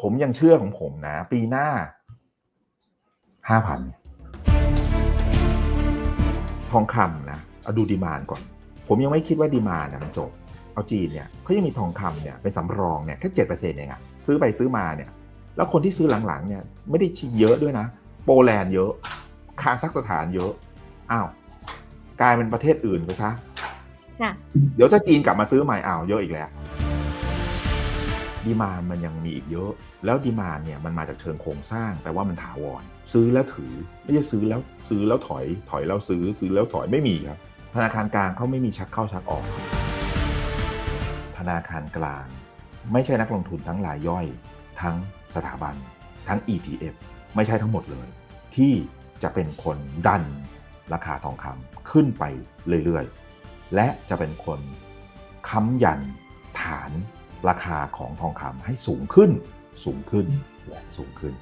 ผมยังเชื่อของผมนะ ปีหน้าห้าพันทองคำนะเอาดูดีมานก่อน ผมยังไม่คิดว่าดีมานนะมันจบ เอาจีนเนี่ยเขายังมีทองคำเนี่ยเป็นสำรองเนี่ยแค่เจ็ดเปอร์เซ็นต์เองอะซื้อไปซื้อมาเนี่ย แล้วคนที่ซื้อหลังๆเนี่ยไม่ได้ชิเยอะด้วยนะ โปแลนด์เยอะ คาซัคสถานเยอะอ้าวกลายเป็นประเทศอื่นไปซะค่ะเดี๋ยวถ้าจีนกลับมาซื้อใหม่อ้าวเยอะอีกแล้ว ดีมานมันยังมีอีกเยอะ แล้วดีมานเนี่ยมันมาจากเชิงโครงสร้างแปลว่ามันถาวร ซื้อแล้วถือไม่ใช่ซื้อแล้วซื้อแล้วถอยถอยแล้วซื้อซื้อแล้วถอยไม่มีครับ ธนาคารกลางเขาไม่มีชักเข้าชักออก ธนาคารกลาง ไม่ใช่นักลงทุนทั้งรายย่อย ทั้งสถาบัน ทั้ง ETF ไม่ใช่ทั้งหมดเลย ที่จะเป็นคนดันราคาทองคำขึ้นไปเรื่อยๆ และจะเป็นคนค้ำยันฐาน ราคาของทองคำให้สูงขึ้น สูงขึ้นและสูงขึ้น